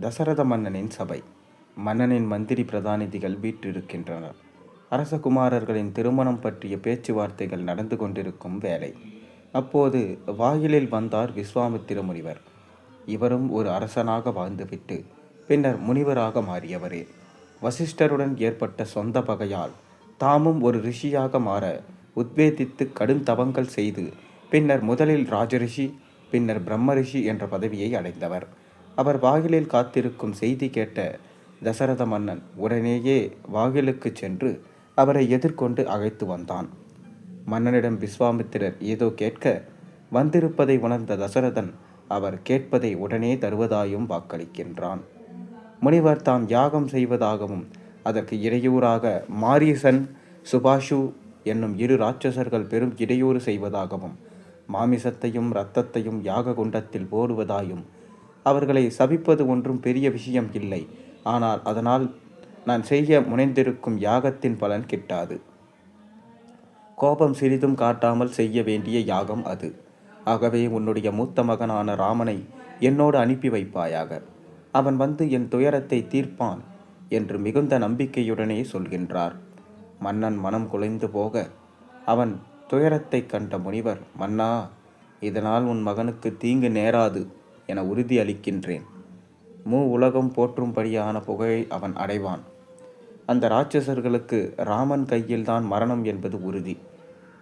தசரத மன்னனின் சபை. மன்னனின் மந்திரி பிரதானிதிகள் வீற்றிருக்கின்றனர். அரசகுமாரர்களின் திருமணம் பற்றிய பேச்சுவார்த்தைகள் நடந்து கொண்டிருக்கும் வேலை அப்போது வாயிலில் வந்தார் விஸ்வாமித்திர முனிவர். இவரும் ஒரு அரசனாக வாழ்ந்துவிட்டு பின்னர் முனிவராக மாறியவரே. வசிஷ்டருடன் ஏற்பட்ட சொந்த பகையால் தாமும் ஒரு ரிஷியாக மாற உத்வேதித்து கடும் தவங்கள் செய்து பின்னர் முதலில் ராஜரிஷி பின்னர் பிரம்மரிஷி என்ற பதவியை அடைந்தவர். அவர் வாயிலில் காத்திருக்கும் செய்தி கேட்ட தசரத மன்னன் உடனேயே வாயிலுக்கு சென்று அவரை எதிர்கொண்டு அழைத்து வந்தான். மன்னனிடம் விஸ்வாமித்திரர் ஏதோ கேட்க வந்திருப்பதை உணர்ந்த தசரதன் அவர் கேட்பதை உடனே தருவதாயும் வாக்களிக்கின்றான். முனிவர் தாம் யாகம் செய்வதாகவும் அதற்கு இடையூறாக மாரியசன் சுபாஷு என்னும் இரு ராட்சசர்கள் பெரும் இடையூறு செய்வதாகவும் மாமிசத்தையும் இரத்தத்தையும் யாக குண்டத்தில் போடுவதாயும் அவர்களை சபிப்பது ஒன்றும் பெரிய விஷயம் இல்லை. ஆனால் அதனால் நான் செய்ய முனைந்திருக்கும் யாகத்தின் பலன் கிட்டாது. கோபம் சிறிதும் காட்டாமல் செய்ய வேண்டிய யாகம் அது. ஆகவே உன்னுடைய மூத்த மகனான ராமனை என்னோடு அனுப்பி வைப்பாயாக. அவன் வந்து என் துயரத்தை தீர்ப்பான் என்று மிகுந்த நம்பிக்கையுடனே சொல்கின்றார். மன்னன் மனம் குலைந்து போக அவன் துயரத்தை கண்ட முனிவர் மன்னா இதனால் உன் மகனுக்கு தீங்கு நேராது. என உறுதி அளிக்கின்றேன். மூ உலகம் போற்றும்படியான புகழை அவன் அடைவான். அந்த ராட்சசர்களுக்கு ராமன் கையில்தான் மரணம் என்பது உறுதி.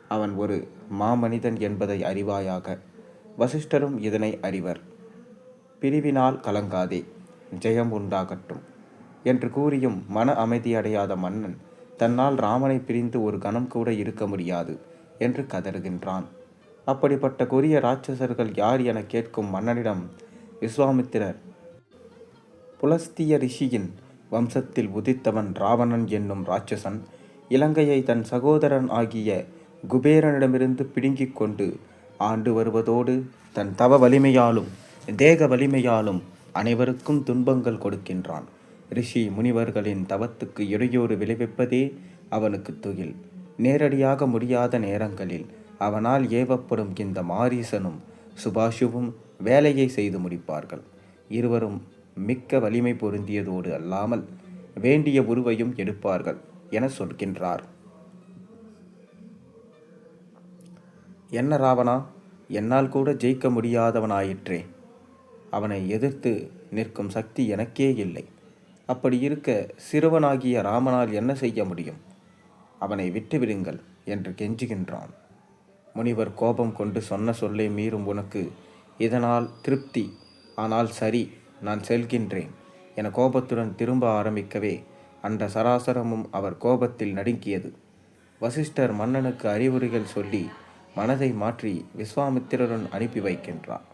அவன் ஒரு மாமனிதன் என்பதை அறிவாயாக வசிஷ்டரும் இதனை அறிவர். பிரிவினால் கலங்காதே ஜெயம் உண்டாகட்டும் என்று கூறியும் மன அமைதியடையாத மன்னன் தன்னால் ராமனை பிரிந்து ஒரு கணம் கூட இருக்க முடியாது என்று கதறுகின்றான். அப்படிப்பட்ட கொரிய ராட்சசர்கள் யார் என கேட்கும் மன்னனிடம் விஸ்வாமித்திரர் புலஸ்திய ரிஷியின் வம்சத்தில் உதித்தவன் ராவணன் என்னும் ராட்சசன் இலங்கையை தன் சகோதரன் ஆகிய குபேரனிடமிருந்து பிடுங்கிக் கொண்டு ஆண்டு வருவதோடு தன் தவ வலிமையாலும் தேக வலிமையாலும் அனைவருக்கும் துன்பங்கள் கொடுக்கின்றான். ரிஷி முனிவர்களின் தவத்துக்கு இடையூறு விளைவிப்பதே அவனுக்கு துயில். நேரடியாக முடியாத நேரங்களில் அவனால் ஏவப்படும் இந்த மாரீசனும் சுபாஷுவும் வேலையை செய்து முடிப்பார்கள். இருவரும் மிக்க வலிமை பொருந்தியதோடு அல்லாமல் வேண்டிய உருவையும் எடுப்பார்கள் என சொல்கின்றார். என்ன ராவணா என்னால் கூட ஜெயிக்க முடியாதவனாயிற்றே. அவனை எதிர்த்து நிற்கும் சக்தி எனக்கே இல்லை. அப்படி இருக்க சிறுவனாகிய ராமனால் என்ன செய்ய முடியும்? அவனை விட்டுவிடுங்கள் என்று கெஞ்சுகின்றான். முனிவர் கோபம் கொண்டு சொன்ன சொல்லை மீறும் உனக்கு. இதனால் திருப்தி. ஆனால் சரி நான் செல்கின்றேன். என கோபத்துடன் திரும்ப ஆரம்பிக்கவே அந்த சராசரமும் அவர் கோபத்தில் நடுங்கியது. வசிஷ்டர் மன்னனுக்கு அறிவுரைகள் சொல்லி மனதை மாற்றி விஸ்வாமித்திரருடன் அனுப்பி வைக்கின்றார்.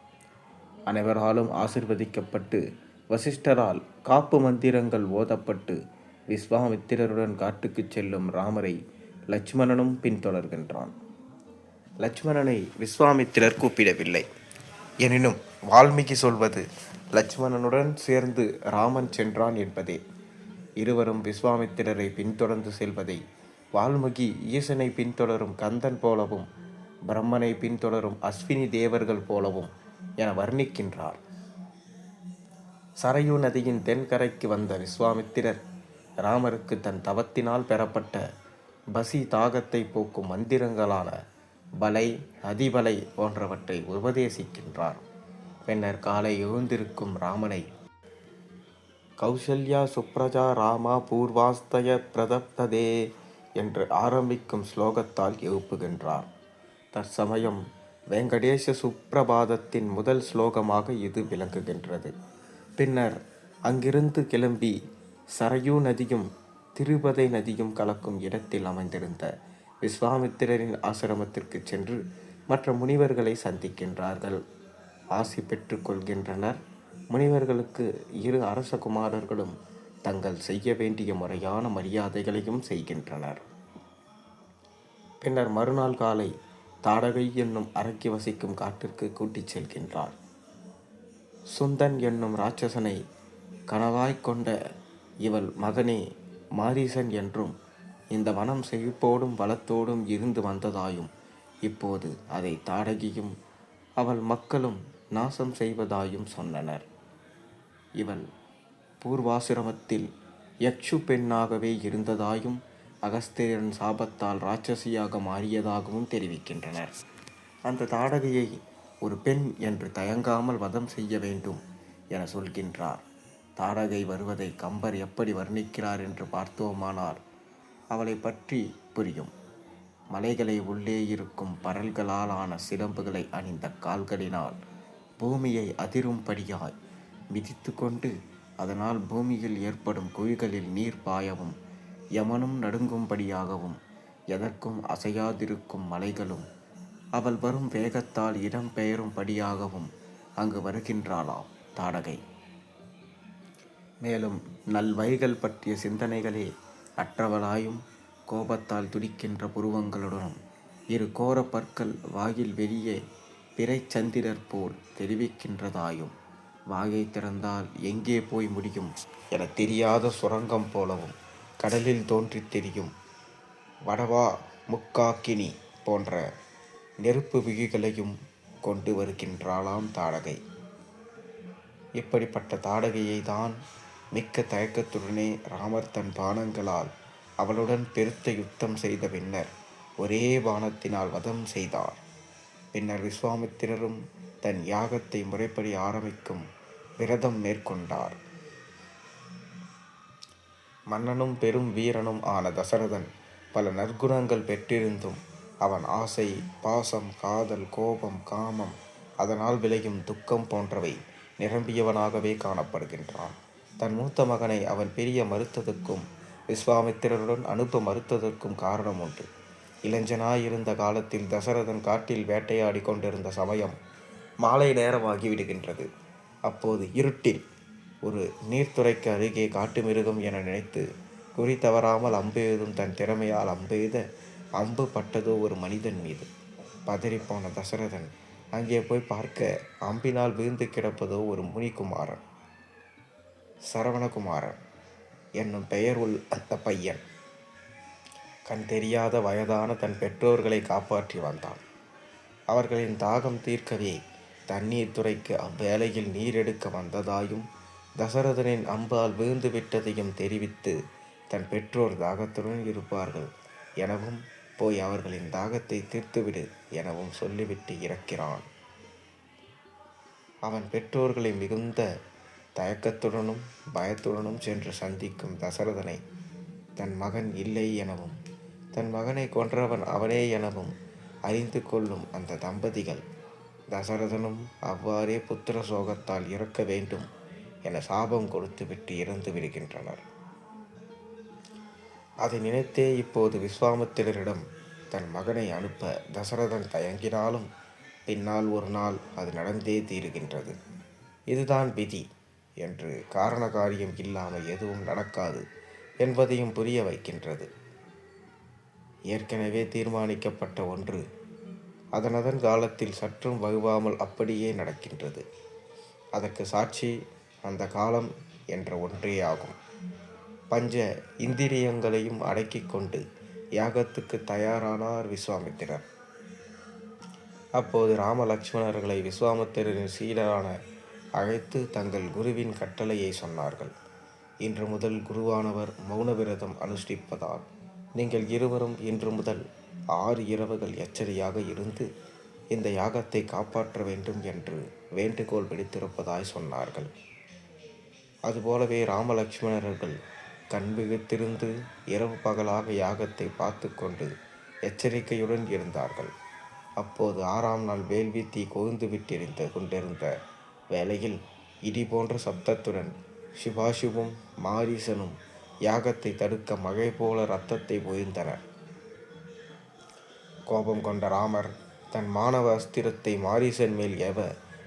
அனைவராலும் ஆசிர்வதிக்கப்பட்டு வசிஷ்டரால் காப்பு மந்திரங்கள் ஓதப்பட்டு விஸ்வாமித்திரருடன் காட்டுக்குச் செல்லும் ராமரை லட்சுமணனும் பின்தொடர்கின்றான். லட்சுமணனை விஸ்வாமித்திரர் கூப்பிடவில்லை. எனினும் வால்மீகி சொல்வது லட்சுமணனுடன் சேர்ந்து ராமன் சென்றான் என்பதே. இருவரும் விஸ்வாமித்திரரை பின்தொடர்ந்து செல்வதை வால்மீகி ஈசனை பின்தொடரும் கந்தன் போலவும் பிரம்மனை பின்தொடரும் அஸ்வினி தேவர்கள் போலவும் என வர்ணிக்கின்றார். சரையு நதியின் தென்கரைக்கு வந்த விஸ்வாமித்திரர் ராமருக்கு தன் தவத்தினால் பெறப்பட்ட பசி தாகத்தை போக்கும் மந்திரங்களான பலை அதிபலை போன்றவற்றை உபதேசிக்கின்றார். பின்னர் காலை எழுந்திருக்கும் ராமனை கௌசல்யா சுப்ரஜா ராமா பூர்வாஸ்தய பிரதப்ததே என்று ஆரம்பிக்கும் ஸ்லோகத்தால் எழுப்புகின்றார். தற்சமயம் வெங்கடேச சுப்பிரபாதத்தின் முதல் ஸ்லோகமாக இது விளங்குகின்றது. பின்னர் அங்கிருந்து கிளம்பி சரையூ நதியும் திருபதை நதியும் கலக்கும் இடத்தில் அமைந்திருந்த விஸ்வாமித்திரரின் ஆசிரமத்திற்கு சென்று மற்ற முனிவர்களை சந்திக்கின்றார்கள். ஆசி பெற்றுக்கொள்கின்றனர் முனிவர்களுக்கு இரு அரசகுமாரர்களும் தங்கள் செய்ய வேண்டிய முறையான மரியாதைகளையும் செய்கின்றனர். பின்னர் மறுநாள் காலை தாடகை என்னும் அரக்கி வசிக்கும் காட்டிற்கு கூட்டிச் செல்கின்றார். சுந்தன் என்னும் ராட்சசனை கனவாய்க் கொண்ட இவள் மகனே மாரீசன் என்றும் இந்த வனம் செழிப்போடும் வளத்தோடும் இருந்து வந்ததாயும் இப்போது அதை தாடகியும் அவள் மக்களும் நாசம் செய்வதாயும் சொன்னனர். இவள் பூர்வாசிரமத்தில் யக்ஷு பெண்ணாகவே இருந்ததாயும் அகஸ்தியரின் சாபத்தால் ராட்சசியாக மாறியதாகவும் தெரிவிக்கின்றனர். அந்த தாடகையை ஒரு பெண் என்று தயங்காமல் வதம் செய்ய வேண்டும் என சொல்கின்றார். தாடகை வருவதை கம்பர் எப்படி வர்ணிக்கிறார் என்று பார்த்தோமானால் அவளை பற்றி புரியும். மலைகளை உள்ளே இருக்கும் பரல்களாலான சிலம்புகளை அணிந்த கால்களினால் பூமியை அதிரும்படியாய் மிதித்து கொண்டு அதனால் பூமியில் ஏற்படும் குழிகளில் நீர் பாயவும் யமனும் நடுங்கும்படியாகவும் எதற்கும் அசையாதிருக்கும் மலைகளும் அவள் வரும் வேகத்தால் இடம் பெயரும்படியாகவும் அங்கு வருகின்றாளாம் தாடகை. மேலும் நல்வைகள் பற்றிய சிந்தனைகளே அற்றவளாயும் கோபத்தால் துடிக்கின்ற புருவங்களுடனும் இரு கோர பற்கள் வாயில் வெளியே பிறைச்சந்திரர் போல் தெரிவிக்கின்றதாயும் வாயை திறந்தால் எங்கே போய் முடியும் என தெரியாத சுரங்கம் போலவும் கடலில் தோன்றித் தெரியும். வடவா முக்காக்கினி போன்ற நெருப்பு விகிகளையும் கொண்டு வருகின்றாளாம் தாடகை. இப்படிப்பட்ட தாடகையை தான் மிக்க தயக்கத்துடனே ராமர் தன் பானங்களால் அவளுடன் பெருத்த யுத்தம் செய்த பின்னர் ஒரே பானத்தினால் வதம் செய்தார். பின்னர் விஸ்வாமித்திரரும் தன் யாகத்தை முறைப்படி ஆரம்பிக்கும் விரதம் மேற்கொண்டார். மன்னனும் பெரும் வீரனும் ஆன தசரதன் பல நற்குணங்கள் பெற்றிருந்தும் அவன் ஆசை பாசம் காதல் கோபம் காமம் அதனால் விளையும் துக்கம் போன்றவை நிரம்பியவனாகவே காணப்படுகின்றான். தன் மூத்த மகனை அவன் பெரிய மறுத்ததற்கும் விஸ்வாமித்திரருடன் அனுப்ப மறுத்ததற்கும் காரணம் உண்டு. இளைஞனாயிருந்த காலத்தில் தசரதன் காட்டில் வேட்டையாடி கொண்டிருந்த சமயம் மாலை நேரமாகி விடுகின்றது. அப்போது இருட்டில் ஒரு நீர்த்துறைக்கு அருகே காட்டு மிருகம் என நினைத்து குறி தவறாமல் அம்பெய்தும் தன் திறமையால் அம்பெய்த அம்பு பட்டதோ ஒரு மனிதன் மீது. பதறிப்போன தசரதன் அங்கே போய் பார்க்க அம்பினால் வீழ்ந்து கிடப்பதோ ஒரு முனிகுமாரன். சரவணகுமாரன் என்னும் பெயர் உள் அந்த பையன். கண் தெரியாத வயதான தன் பெற்றோர்களை காப்பாற்றி வந்தான். அவர்களின் தாகம் தீர்க்கவே தண்ணீர் துறைக்கு அவ்வேளையில் நீர் எடுக்க வந்ததாயும் தசரதனின் அம்பால் வீழ்ந்து விட்டதையும் தெரிவித்து தன் பெற்றோர் தாகத்துடன் இருப்பார்கள் எனவும் போய் அவர்களின் தாகத்தை தீர்த்துவிடு எனவும் சொல்லிவிட்டு இறக்கிறான். அவன் பெற்றோர்களை மிகுந்த தயக்கத்துடனும் பயத்துடனும் சென்று சந்திக்கும் தசரதனை தன் மகன் இல்லை எனவும் தன் மகனை கொன்றவன் அவனே எனவும் அறிந்து கொள்ளும் அந்த தம்பதிகள் தசரதனும் அவ்வாறே புத்திர சோகத்தால் இறக்க வேண்டும் என சாபம் கொடுத்துவிட்டு இறந்து விடுகின்றனர். அதை நினைத்தே இப்போது விஸ்வாமித்திரரிடம் தன் மகனை அனுப்ப தசரதன் தயங்கினாலும் பின்னால் ஒரு நாள் அது நடந்தே தீருகின்றது. இதுதான் விதி. என்று காரண காரியம் இல்லாமல் எதுவும் நடக்காது என்பதையும் புரிய வைக்கின்றது. ஏற்கனவே தீர்மானிக்கப்பட்ட ஒன்று அதனதன் காலத்தில் சற்றும் வகுவாமல் அப்படியே நடக்கின்றது. அதற்கு சாட்சி அந்த காலம் என்ற ஒன்றே ஆகும். பஞ்ச இந்திரியங்களையும் அடக்கிக் கொண்டு யாகத்துக்கு தயாரானார் விஸ்வாமித்திரர். அப்போது ராமலட்சுமணர்களை விஸ்வாமித்திரரின் சீடரான அழைத்து தங்கள் குருவின் கட்டளையை சொன்னார்கள். இன்று முதல் குருவானவர் மௌன விரதம் அனுஷ்டிப்பதால் நீங்கள் இருவரும் இன்று முதல் ஆறு இரவுகள் எச்சரியாக இருந்து இந்த யாகத்தை காப்பாற்ற வேண்டும் என்று வேண்டுகோள் விடுத்திருப்பதாய் சொன்னார்கள். அதுபோலவே ராமலட்சுமணர்கள் கண் விழித்திருந்து இரவு பகலாக யாகத்தை பார்த்து கொண்டு எச்சரிக்கையுடன் இருந்தார்கள். அப்போது ஆறாம் நாள் வேள்வி தீ கொழுந்து விட்டிருந்த கொண்டிருந்த வேளையில் இடி போன்ற சப்தத்துடன் சிவாசிவும் மாரீசனும் யாகத்தை தடுக்க மகை போல ரத்தத்தை பொய்ந்தனர் கோபம் கொண்ட ராமர் தன் மாணவ அஸ்திரத்தை மாரீசன் மேல் ஏவ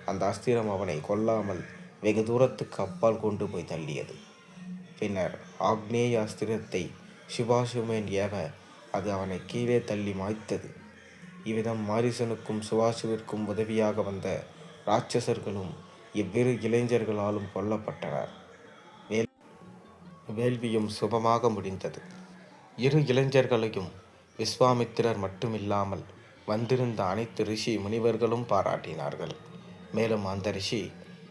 அந்த அஸ்திரம் அவனை கொல்லாமல் வெகு தூரத்துக்கு அப்பால் கொண்டு போய் தள்ளியது. பின்னர் ஆக்னேய அஸ்திரத்தை சிவாசுமேன் ஏவ அது அவனை கீழே தள்ளி மாய்த்தது. இவ்விதம் மாரிசனுக்கும் சுவாசுவிற்கும் உதவியாக வந்த ராட்சசர்களும் இவ்விரு இளைஞர்களாலும் கொல்லப்பட்டனர். வேள்வியும் சுபமாக முடிந்தது. இரு இளைஞர்களையும் விஸ்வாமித்திரர் மட்டுமில்லாமல் வந்திருந்த அனைத்து ரிஷி முனிவர்களும் பாராட்டினார்கள். மேலும் அந்த ரிஷி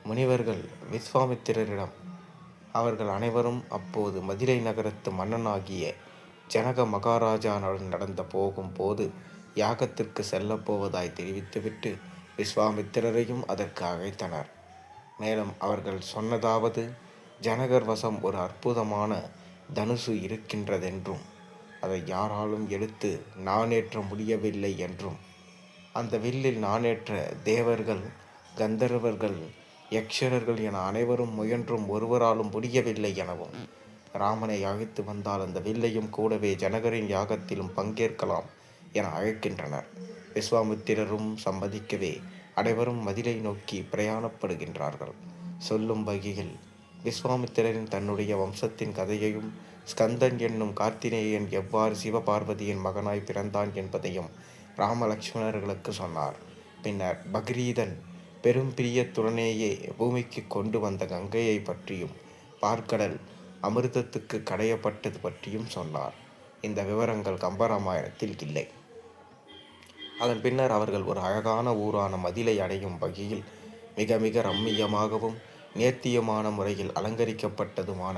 முனிவர்கள் விஸ்வாமித்திரரிடம் அவர்கள் அனைவரும் அப்போது மதுரை நகரத்து மன்னனாகிய ஜனக மகாராஜாவுடன் நடந்த போகும் போது யாகத்திற்கு செல்லப்போவதாய் தெரிவித்துவிட்டு விஸ்வாமித்திரரையும் அதற்கு அழைத்தனர். மேலும் அவர்கள் சொன்னதாவது ஜனகர் வசம் ஒரு அற்புதமான தனுசு இருக்கின்றதென்றும் அதை யாராலும் எடுத்து நானேற்ற முடியவில்லை என்றும் அந்த வில்லில் நானேற்ற தேவர்கள் கந்தர்வர்கள் யக்ஷரர்கள் என அனைவரும் முயன்றும் ஒருவராலும் முடியவில்லை எனவும் ராமனை அழைத்து வந்தால் அந்த வில்லையும் கூடவே ஜனகரின் யாகத்திலும் பங்கேற்கலாம் என அழைக்கின்றனர். விஸ்வாமித்திரரும் சம்மதிக்கவே அனைவரும் மதிலை நோக்கி பிரயாணப்படுகின்றார்கள். சொல்லும் வகையில் விஸ்வாமித்திரரின் தன்னுடைய வம்சத்தின் கதையையும் ஸ்கந்தன் என்னும் கார்த்தினேயன் எவ்வாறு சிவபார்வதியின் மகனாய் பிறந்தான் என்பதையும் ராமலட்சுமணர்களுக்கு சொன்னார். பின்னர் பக்ரீதன் பெரும் பிரியத்துடனேயே பூமிக்கு கொண்டு வந்த கங்கையை பற்றியும் பார்க்கடல் அமிர்தத்துக்கு கடையப்பட்டது பற்றியும் சொன்னார். இந்த விவரங்கள் கம்பராமாயணத்தில் இல்லை. அதன் பின்னர் அவர்கள் ஒரு அழகான ஊரான மதிலை அடையும் வகையில் மிக மிக ரம்மியமாகவும் நேர்த்தியமான முறையில் அலங்கரிக்கப்பட்டதுமான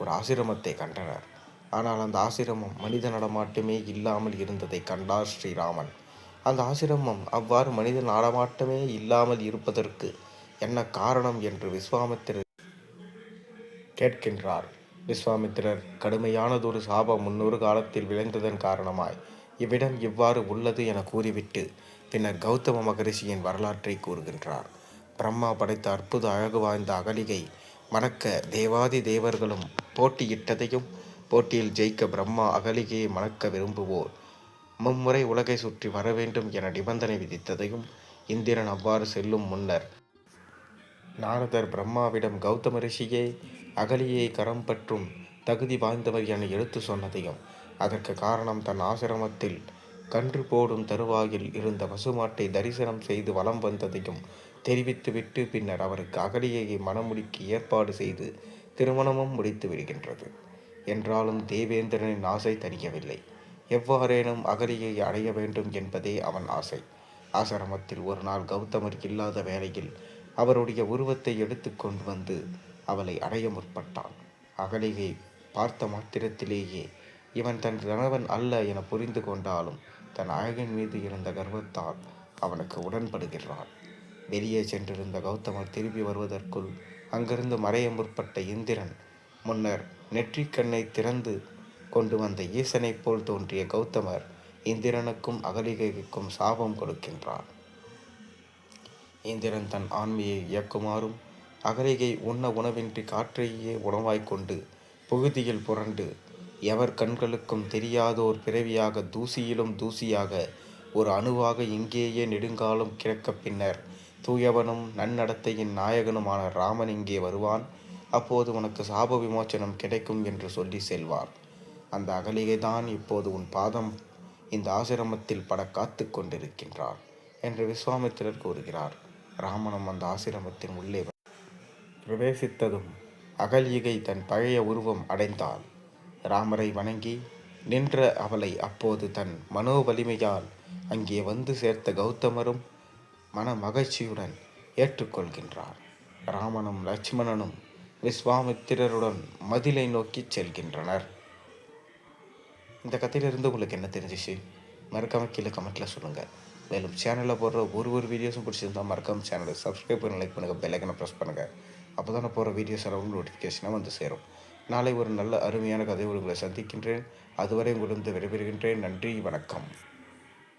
ஒரு ஆசிரமத்தை கண்டனர். ஆனால் அந்த ஆசிரமம் மனித நடமாட்டமே இல்லாமல் இருந்ததை கண்டார் ஸ்ரீராமன். அந்த ஆசிரமம் அவ்வாறு மனித நடமாட்டமே இல்லாமல் இருப்பதற்கு என்ன காரணம் என்று விஸ்வாமித்திரர் கேட்கின்றார். விஸ்வாமித்திரர் கடுமையானதொரு சாபம் முன்னொரு காலத்தில் விளைந்ததன் காரணமாய் இவ்விடம் இவ்வாறு உள்ளது என கூறிவிட்டு பின்னர் கௌதம மகரிஷியின் வரலாற்றை கூறுகின்றார். பிரம்மா படைத்த அற்புத அழகு வாய்ந்த அகலிகை மணக்க தேவாதி தேவர்களும் போட்டியிட்டதையும் போட்டியில் ஜெயிக்க பிரம்மா அகலிகையை மணக்க விரும்புவோர் மும்முறை உலகை சுற்றி வர வேண்டும் என நிபந்தனை விதித்ததையும் இந்திரன் அவ்வாறு செல்லும் முன்னர். நாரதர் பிரம்மாவிடம் கௌதம ரிஷியே அகலியை கரம் பற்றும் தகுதி வாய்ந்தவர் என எடுத்து சொன்னதையும் அதற்கு காரணம் தன் ஆசிரமத்தில் கன்று போடும் தருவாயில் இருந்த பசுமாட்டை தரிசனம் செய்து வலம் வந்ததையும் தெரிவித்துவிட்டு பின்னர் அவருக்கு அகலியை மணமுடிக்கு ஏற்பாடு செய்து திருமணமும் முடித்து விடுகின்றது. என்றாலும் தேவேந்திரனின் ஆசை தணியவில்லை. எவ்வாறேனும் அகலியை அடைய வேண்டும் என்பதே அவன் ஆசை. ஆசிரமத்தில் ஒரு நாள் கௌதமர் இல்லாத வேளையில் அவருடைய உருவத்தை எடுத்துக்கொண்டு வந்து அவளை அடைய முற்பட்டான். அகலிகை பார்த்த மாத்திரத்திலேயே இவன் தன் கணவன் அல்ல என புரிந்து கொண்டாலும் தன் அழகின் மீது இருந்த கர்வத்தால் அவனுக்கு உடன்படுகிறான் வெளியே சென்றிருந்த கௌதமர் திரும்பி வருவதற்குள் அங்கிருந்து மறைய முற்பட்ட இந்திரன் முன்னர் நெற்றிக்கண்ணை திறந்து கொண்டு வந்த ஈசனைப் போல் தோன்றிய கௌதமர் இந்திரனுக்கும் அகலிகைக்கும் சாபம் கொடுக்கின்றார் இந்திரன் தன் ஆண்மையை இயக்குமாறும் அகலிகை உண்ண உணவின்றி காற்றையே உணவாய்க் கொண்டு புகுதியில் புரண்டு எவர் கண்களுக்கும் தெரியாதோர் பிறவியாக தூசியிலும் தூசியாக ஒரு அணுவாக இங்கேயே நெடுங்காலம் கிடக்க பின்னர் தூயவனும் நன்னடத்தையின் நாயகனுமான ராமன் இங்கே வருவான். அப்போது உனக்கு சாப விமோச்சனம் கிடைக்கும் என்று சொல்லி செல்வார். அந்த அகலிகை தான் இப்போது உன் பாதம் இந்த ஆசிரமத்தில் பட காத்து கொண்டிருக்கின்றார் என்று விஸ்வாமித்திரர் கூறுகிறார். ராமனும் அந்த ஆசிரமத்தின் உள்ளே பிரவேசித்ததும் அகலிகை தன் பழைய உருவம் அடைந்தாள். ராமரை வணங்கி நின்ற அவளை அப்போது தன் மனோ வலிமையால் அங்கே வந்து சேர்த்த கௌதமரும் மன மகிழ்ச்சியுடன் ஏற்றுக்கொள்கின்றார். ராமனும் லட்சுமணனும் விஸ்வாமித்திரருடன் மதிலை நோக்கி செல்கின்றனர். இந்த கதையிலிருந்து உங்களுக்கு என்ன தெரிஞ்சிச்சு? மறக்காம கீழே கமெண்ட்டில் சொல்லுங்கள் மேலும் சேனலில் போடுற ஒரு ஒரு வீடியோஸும் பிடிச்சிருந்தால் மறக்காம சேனலை சப்ஸ்கிரைப் பண்ணி லைக் பண்ணுங்கள் பெல்லைக்கனை ப்ரெஸ் பண்ணுங்கள் அப்போ தான் போகிற வீடியோஸ் எல்லாம் நோட்டிஃபிகேஷனாக வந்து சேரும். நாளை ஒரு நல்ல அருமையான கதை உங்களை சந்திக்கின்றேன். அதுவரை உங்களிடம் விடைபெறுகின்றேன். நன்றி வணக்கம்.